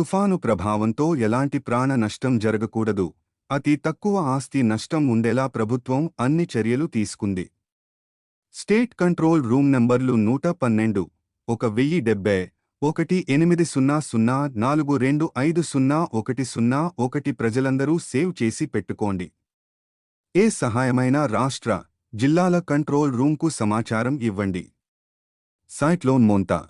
తుఫాను ప్రభావంతో ఎలాంటి ప్రాణ నష్టం జరగకూడదు. అతి తక్కువ ఆస్తి నష్టం ఉండేలా ప్రభుత్వం అన్ని చర్యలు తీసుకుంది. స్టేట్ కంట్రోల్ రూమ్ నంబర్లు నూట పన్నెండు ఒక వెయ్యి డెబ్బై ఒకటి ఎనిమిది సున్నా సున్నా నాలుగు రెండు ఐదు సున్నా ఒకటి సున్నా ఒకటి ప్రజలందరూ సేవ్ చేసి పెట్టుకోండి. ఏ సహాయమైన రాష్ట్ర జిల్లాల కంట్రోల్ రూమ్కు సమాచారం ఇవ్వండి. సైక్లోన్ మోంతా.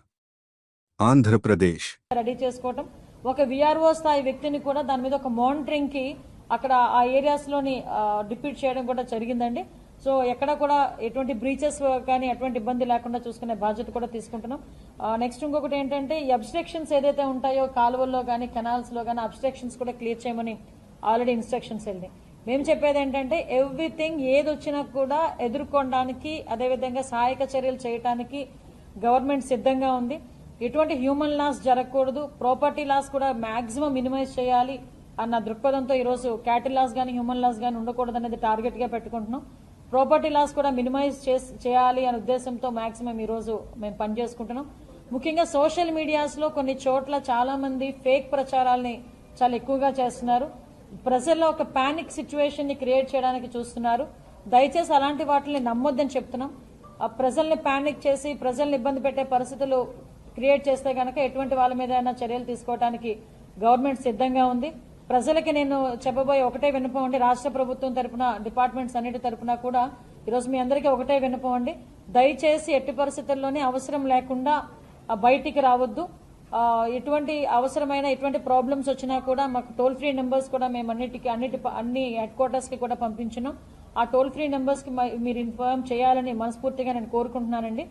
ఆంధ్రప్రదేశ్. రెడీ చేసుకోవటం. ఒక విఆర్ఓ స్థాయి వ్యక్తిని కూడా దాని మీద ఒక మానిటరింగ్కి అక్కడ ఆ ఏరియాస్లోని డిప్యూట్ చేయడం కూడా జరిగిందండి. సో ఎక్కడ కూడా ఎటువంటి బ్రీచెస్ కానీ ఎటువంటి ఇబ్బంది లేకుండా చూసుకునే బాధ్యత కూడా తీసుకుంటున్నాం. నెక్స్ట్ ఇంకొకటి ఏంటంటే ఈ అబ్స్ట్రక్షన్స్ ఏదైతే ఉంటాయో కాలువల్లో కానీ కెనాల్స్లో కానీ అబ్స్ట్రక్షన్స్ కూడా క్లియర్ చేయమని ఆల్రెడీ ఇన్స్ట్రక్షన్స్ వెళ్ళినాయి. మేము చెప్పేది ఏంటంటే ఎవ్రీథింగ్ ఏది వచ్చినా కూడా ఎదుర్కొనడానికి అదేవిధంగా సహాయక చర్యలు చేయడానికి గవర్నమెంట్ సిద్ధంగా ఉంది. ఎటువంటి హ్యూమన్ లాస్ జరగకూడదు. ప్రాపర్టీ లాస్ కూడా మాక్సిమం మినిమైజ్ చేయాలి అన్న దృక్పథంతో ఈరోజు క్యాటిల్ లాస్ కానీ హ్యూమన్ లాస్ కానీ ఉండకూడదు అనేది టార్గెట్గా పెట్టుకుంటున్నాం. ప్రాపర్టీ లాస్ కూడా మినిమైజ్ చేయాలి అనే ఉద్దేశంతో మాక్సిమం ఈరోజు మేము పనిచేసుకుంటున్నాం ముఖ్యంగా సోషల్ మీడియాస్లో కొన్ని చోట్ల చాలా మంది ఫేక్ ప్రచారాల్ని చాలా ఎక్కువగా చేస్తున్నారు. ప్రజల్లో ఒక పానిక్ సిచ్యువేషన్ని క్రియేట్ చేయడానికి చూస్తున్నారు. దయచేసి అలాంటి వాటిని నమ్మొద్దని చెప్తున్నాం. ఆ ప్రజల్ని పానిక్ చేసి ప్రజల్ని ఇబ్బంది పెట్టే పరిస్థితులు క్రియేట్ చేస్తే కనుక ఎటువంటి వాళ్ళ మీద అయినా చర్యలు తీసుకోవడానికి గవర్నమెంట్ సిద్ధంగా ఉంది. ప్రజలకి నేను చెప్పబోయే ఒకటే వినపం అండి. రాష్ట్ర ప్రభుత్వం తరపున డిపార్ట్మెంట్స్ అన్నిటి తరపున కూడా ఈరోజు మీ అందరికీ ఒకటే వినపం అండి. దయచేసి ఎట్టి పరిస్థితుల్లోనే అవసరం లేకుండా బయటికి రావద్దు. ఎటువంటి అవసరమైన ఎటువంటి ప్రాబ్లమ్స్ వచ్చినా కూడా మాకు టోల్ ఫ్రీ నెంబర్స్ కూడా మేము అన్నిటికి అన్నిటి అన్ని హెడ్ క్వార్టర్స్కి కూడా పంపించినాం. ఆ టోల్ ఫ్రీ నెంబర్స్కి మీరు ఇన్ఫార్మ్ చేయాలని మనస్ఫూర్తిగా నేను కోరుకుంటున్నానండి.